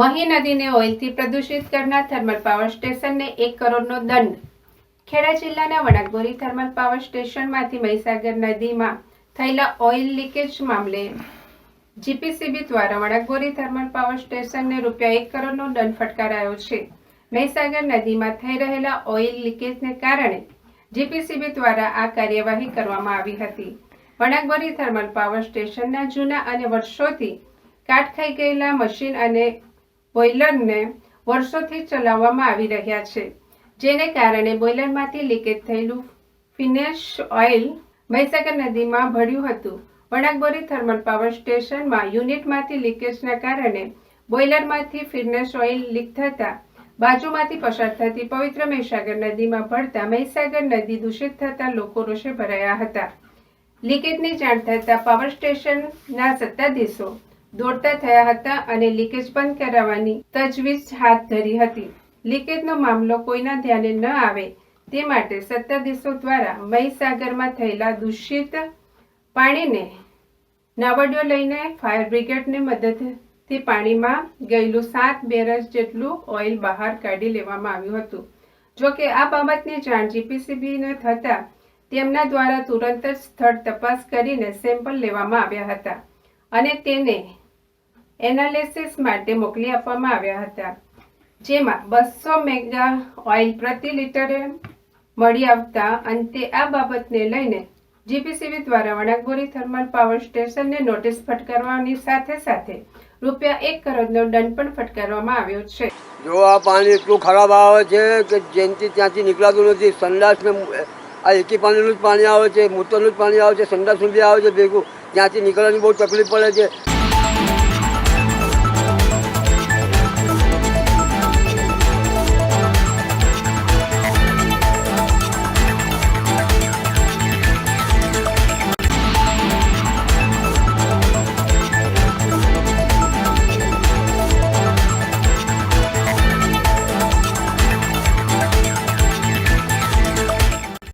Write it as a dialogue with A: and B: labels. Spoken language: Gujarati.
A: મહી નદીને ઓઇલથી પ્રદૂષિત કરનાર થર્મલ પાવર સ્ટેશનને એક કરોડનો દંડ. ખેડા જિલ્લાના વણાકબોરી થર્મલ પાવર સ્ટેશનમાંથી મહીસાગર નદીમાં થયેલા ઓઇલ લીકેજ મામલે જીપીસીબી દ્વારા વણાકબોરી થર્મલ પાવર સ્ટેશનને રૂપિયા એક કરોડનો દંડ ફટકારાયો છે. મહીસાગર નદીમાં થઈ રહેલા ઓઇલ લીકેજને કારણે જીપીસીબી દ્વારા આ કાર્યવાહી કરવામાં આવી હતી. વણાકબોરી થર્મલ પાવર સ્ટેશનના જૂના અને વર્ષોથી કાટ ખાઈ ગયેલા મશીન અને બોઇલરને વર્ષોથી ચલાવવામાં આવી રહ્યા છે, જેને કારણે બોઇલરમાંથી લીકેજ થયેલું ફિનેશ ઓઇલ મહીસાગર નદીમાં ભળ્યું હતું. વણાકબોરી થર્મલ પાવર સ્ટેશનમાં યુનિટમાંથી લીકેજના કારણે બોઇલરમાંથી ફિનેશ ઓઇલ લીક થતા બાજુમાંથી પસાર થતી પવિત્ર મહીસાગર નદીમાં ભળતા મહીસાગર નદી દૂષિત થતા લોકો રોષે ભરાયા હતા. લીકેજની જાણ થતાં પાવર સ્ટેશનના સત્તાધીશો દોડતા થયા હતા અને લીકેજ બંધ કરાવવાની તજવીજ હાથ ધરી હતી. લીકેજનો મામલો કોઈના ધ્યાને ન આવે તે માટે સત્તાધીશો દ્વારા મહીસાગરમાં થયેલા દૂષિત પાણીને નાવડીઓ લઈને ફાયર બ્રિગેડની મદદથી પાણીમાં ગયેલું સાત બેરજ જેટલું ઓઇલ બહાર કાઢી લેવામાં આવ્યું હતું. જો કે આ બાબતની જાણ જીપીસીબીને થતાં તેમના દ્વારા તુરંત જ સ્થળ તપાસ કરીને સેમ્પલ લેવામાં આવ્યા હતા અને તેને એનાલિસિસ માટે મોકલી આપવામાં આવ્યા હતા. જેમાં બસો મેગા ઓઇલ પ્રતિ લીટરે મળી આવતા અંતે આ બાબતને લઈને જીપીસીબી દ્વારા વણાકબોરી થર્મલ પાવર સ્ટેશનને નોટિસ ફટકારવાની સાથે સાથે રૂપિયા એક કરોડનો દંડ પણ ફટકારવામાં આવ્યો છે.
B: જો આ પાણી એટલું ખરાબ આવે છે કે જેનથી ત્યાંથી નીકળાતું નથી, સંડાસ આ એકી પાણીનું જ પાણી આવે છે, મૂતરનું જ પાણી આવે છે, સંડાસ સુધી આવે છે ભેગું. ત્યાંથી નીકળવાની બહુ તકલીફ પડે છે.